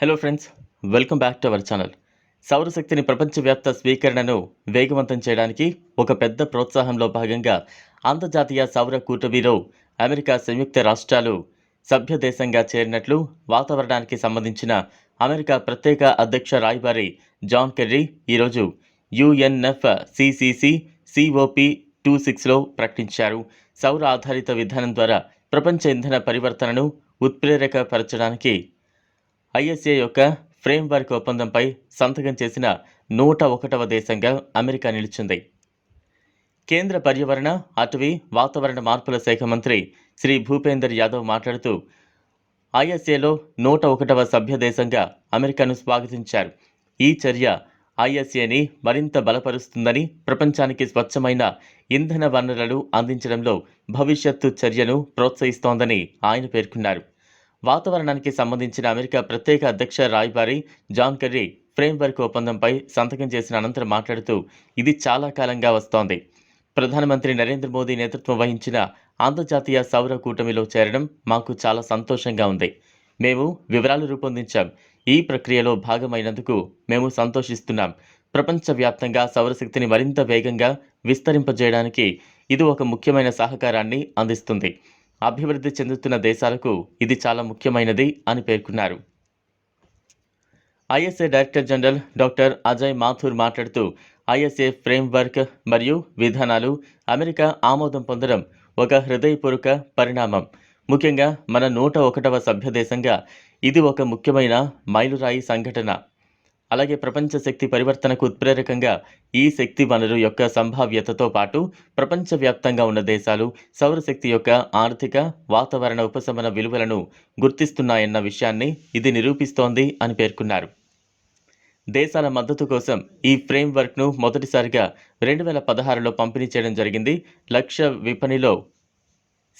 Hello friends welcome back to our channel సౌరశక్తిని ప్రపంచవ్యాప్త స్వీకరణను వేగవంతం చేయడానికి ఒక పెద్ద ప్రోత్సాహంలో భాగంగా అంతర్జాతీయ సౌర కూటమిలో అమెరికా సంయుక్త రాష్ట్రాలు సభ్య దేశంగా చేరినట్లు వాతావరణానికి సంబంధించిన అమెరికా ప్రత్యేక అధ్యక్ష రాయబారి జాన్ కెర్రీ ఈరోజు యుఎన్ఎఫ్ సిసిసి సిఓపి టూ సిక్స్లో ప్రకటించారు. సౌర ఆధారిత విధానం ద్వారా ప్రపంచ ఇంధన పరివర్తనను ఉత్ప్రేరకపరచడానికి ఐఎస్ఏ యొక్క ఫ్రేమ్వర్క్ ఒప్పందంపై సంతకం చేసిన నూట ఒకటవ దేశంగా అమెరికా నిలిచింది. కేంద్ర పర్యావరణ అటవీ వాతావరణ మార్పుల శాఖ మంత్రి శ్రీ భూపేందర్ యాదవ్ మాట్లాడుతూ ఐఎస్ఏలో నూట ఒకటవ సభ్య దేశంగా అమెరికాను స్వాగతించారు. ఈ చర్య ఐఎస్ఏని మరింత బలపరుస్తుందని ప్రపంచానికి స్వచ్ఛమైన ఇంధన వనరులను అందించడంలో భవిష్యత్తు చర్యను ప్రోత్సహిస్తోందని ఆయన పేర్కొన్నారు. వాతావరణానికి సంబంధించిన అమెరికా ప్రత్యేక అధ్యక్ష రాయబారి జాన్ కెర్రీ ఫ్రేమ్వర్క్ ఒప్పందంపై సంతకం చేసిన అనంతరం మాట్లాడుతూ ఇది చాలా కాలంగా వస్తోంది. ప్రధానమంత్రి నరేంద్ర మోదీ నేతృత్వం వహించిన అంతర్జాతీయ సౌర కూటమిలో చేరడం మాకు చాలా సంతోషంగా ఉంది. మేము వివరాలు రూపొందించాం. ఈ ప్రక్రియలో భాగమైనందుకు మేము సంతోషిస్తున్నాం. ప్రపంచవ్యాప్తంగా సౌరశక్తిని మరింత వేగంగా విస్తరింపజేయడానికి ఇది ఒక ముఖ్యమైన సహకారాన్ని అందిస్తుంది. అభివృద్ధి చెందుతున్న దేశాలకు ఇది చాలా ముఖ్యమైనది అని పేర్కొన్నారు. ISA director general doctor Ajay Mathur మాట్లాడుతూ ఐఎస్ఏ ఫ్రేమ్వర్క్ మరియు విధానాలు అమెరికా ఆమోదం పొందడం ఒక హృదయపూర్వక పరిణామం. ముఖ్యంగా మన నూట ఒకటవ సభ్యదేశంగా ఇది ఒక ముఖ్యమైన మైలురాయి సంఘటన. అలాగే ప్రపంచ శక్తి పరివర్తనకు ఉత్ప్రేరకంగా ఈ శక్తి వనరు యొక్క సంభావ్యతతో పాటు ప్రపంచవ్యాప్తంగా ఉన్న దేశాలు సౌరశక్తి యొక్క ఆర్థిక వాతావరణ ఉపశమన విలువలను గుర్తిస్తున్నాయన్న విషయాన్ని ఇది నిరూపిస్తోంది అని పేర్కొన్నారు. దేశాల మద్దతు కోసం ఈ ఫ్రేమ్వర్క్ను మొదటిసారిగా రెండు వేల పదహారులో పంపిణీ చేయడం జరిగింది. లక్ష్య విపణిలో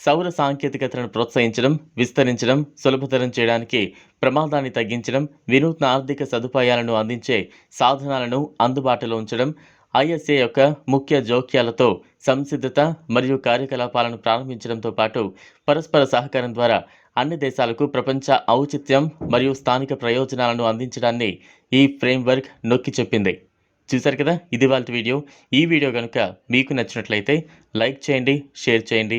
సౌర సాంకేతికతను ప్రోత్సహించడం విస్తరించడం సులభతరం చేయడానికి ప్రమాదాన్ని తగ్గించడం వినూత్న ఆర్థిక సదుపాయాలను అందించే సాధనాలను అందుబాటులో ఉంచడం ఐఎస్ఏ యొక్క ముఖ్య జోక్యాలతో సంసిద్ధత మరియు కార్యకలాపాలను ప్రారంభించడంతో పాటు పరస్పర సహకారం ద్వారా అన్ని దేశాలకు ప్రపంచ ఔచిత్యం మరియు స్థానిక ప్రయోజనాలను అందించడాన్ని ఈ ఫ్రేమ్వర్క్ నొక్కి చెప్పింది. చూశారు కదా? ఇది వాళ్ళ వీడియో. ఈ వీడియో కనుక మీకు నచ్చినట్లయితే లైక్ చేయండి షేర్ చేయండి.